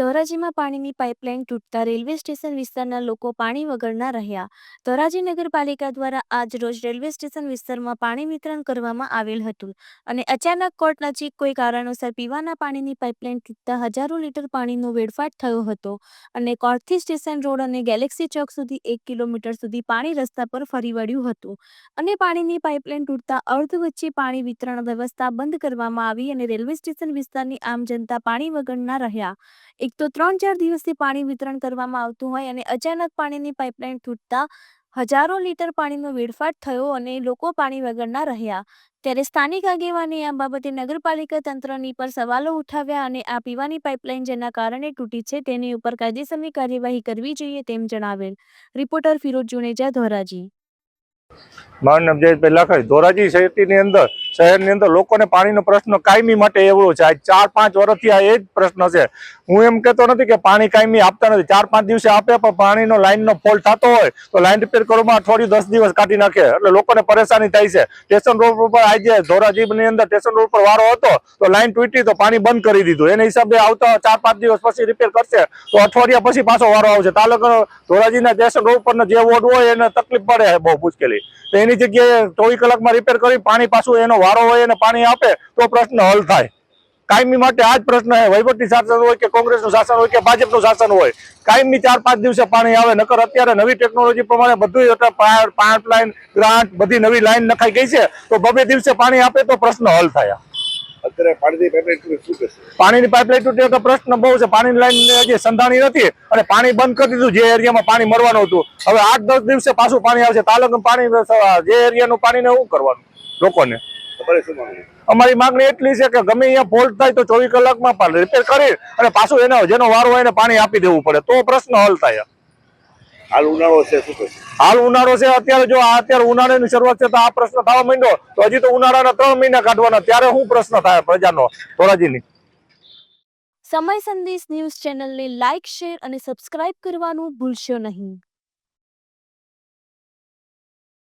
ધોરાજીમાં પાણીની pipeline તૂટતા railway station વિસ્તારના લોકો પાણી વગરના રહ્યા. ધોરાજી નગરપાલિકા દ્વારા આજ રોજ રેલવે સ્ટેશન વિસ્તારમાં પાણી વિતરણ કરવામાં આવેલ હતું અને અચાનક કોર્ટ નજીક કોઈ કારણોસર પીવાના પાણીની પાઇપલાઇન તૂટતા હજારો લીટર પાણીનો વેડફાટ થયો હતો અને કોર્ટથી સ્ટેશન રોડ અને ગેલેક્સી ચોક સુધી એક કિલોમીટર સુધી પાણી રસ્તા પર ફરી વળ્યું હતું અને પાણીની પાઇપલાઇન તૂટતા અર્ધ વચ્ચે પાણી વિતરણ વ્યવસ્થા બંધ કરવામાં આવી અને રેલવે સ્ટેશન વિસ્તારની આમ જનતા પાણી વગરના રહ્યા. એક તો ત્રણ ચાર દિવસથી પાણી વિતરણ કરવામાં આવતું હોય અને અચાનક પાણીની પાઇપલાઇન તૂટતા હજારો લીટર પાણીનો વેડફાટ થયો અને લોકો પાણી વગરના રહ્યા. ત્યારે સ્થાનિક આગેવાને આ બાબતે નગરપાલિકા તંત્રની પર સવાલો ઉઠાવ્યા અને આ પીવાની પાઇપલાઇન જેના કારણે તૂટી છે તેની ઉપર કાયદેસરની કાર્યવાહી કરવી જોઈએ તેમ જણાવેલ. રિપોર્ટર ફિરોજ જુનેજા ધોરાજી. મારું નામ લાખાણી ધોરાજી શહેરની અંદર શહેરની અંદર લોકોને પાણીનો પ્રશ્ન કાયમી માટે એવડો છે. આ ચાર પાંચ વર્ષથી આ એ જ પ્રશ્ન છે. હું એમ કહેતો નથી કે પાણી કાયમી આપતા નથી. ચાર પાંચ દિવસે આપે પણ પાણીનો લાઇનનો ફોલ્ટ થતો હોય તો લાઇન રિપેર કરવામાં અઠવાડિયું દસ દિવસ કાઢી નાખે. એટલે લોકોને પરેશાની થાય છે. સ્ટેશન રોડ ઉપર આજે ધોરાજીની અંદર સ્ટેશન રોડ પર વારો હતો તો લાઇન તૂટી તો પાણી બંધ કરી દીધું. એના હિસાબે આવતા ચાર પાંચ દિવસ પછી રિપેર કરશે તો અઠવાડિયા પછી પાછો વારો આવશે. તાલુકા ધોરાજીના સ્ટેશન રોડ પરનો જે વોર્ડ હોય એને તકલીફ પડે બહુ મુશ્કેલી. તો એની જગ્યાએ ચોવીસ કલાકમાં રિપેર કરી પાણી પાછું એનો વારો હોય એને પાણી આપે તો પ્રશ્ન હલ થાય. કાયમી માટે આ જ પ્રશ્ન છે. વહીવટી શાસન હોય કે કોંગ્રેસનું શાસન હોય કે ભાજપનું શાસન હોય કાયમી ચાર પાંચ દિવસે પાણી આવે. નકર અત્યારે નવી ટેકનોલોજી પ્રમાણે બધું પાઇપલાઇન ગ્રાન્ટ બધી નવી લાઈન નખાઈ ગઈ છે. તો બબે દિવસે પાણી આપે તો પ્રશ્ન હલ થાય. અત્યારે પાણીની પાઇપલાઇન શું પાણીની પાઇપલાઇન તૂટી તો પ્રશ્ન બહુ છે. પાણીની લાઈન હજી સંધાણી નથી અને પાણી બંધ કરી દીધું જે એરિયામાં પાણી મળવાનું હતું. હવે આઠ દસ દિવસે પાછું પાણી આવશે. તાલુકા પાણી જે એરિયાનું પાણીને શું કરવાનું? લોકોને. અમારી માંગણી એટલી છે કે ગમે અહીંયા ફોલ્ટ થાય તો ચોવીસ કલાકમાં રિપેર કરી અને પાછું એનો જેનો વારો હોય એને પાણી આપી દેવું પડે. તો પ્રશ્ન હલ થાય. હાલ ઉનાળો છે શું હાલ ઉનાળો છે અત્યારે જો આ અત્યારે ઉનાળાની શરૂઆત છે તો આ પ્રશ્ન થવા માંડ્યો. તો હજી તો ઉનાળાના ત્રણ મહિના કાઢવાના. ત્યારે શું પ્રશ્ન થાય પ્રજાનો? ધોરાજીની. સમય સંદેશ ન્યૂઝ ચેનલને લાઇક શેર અને સબસ્ક્રાઇબ કરવાનું ભૂલશો નહીં.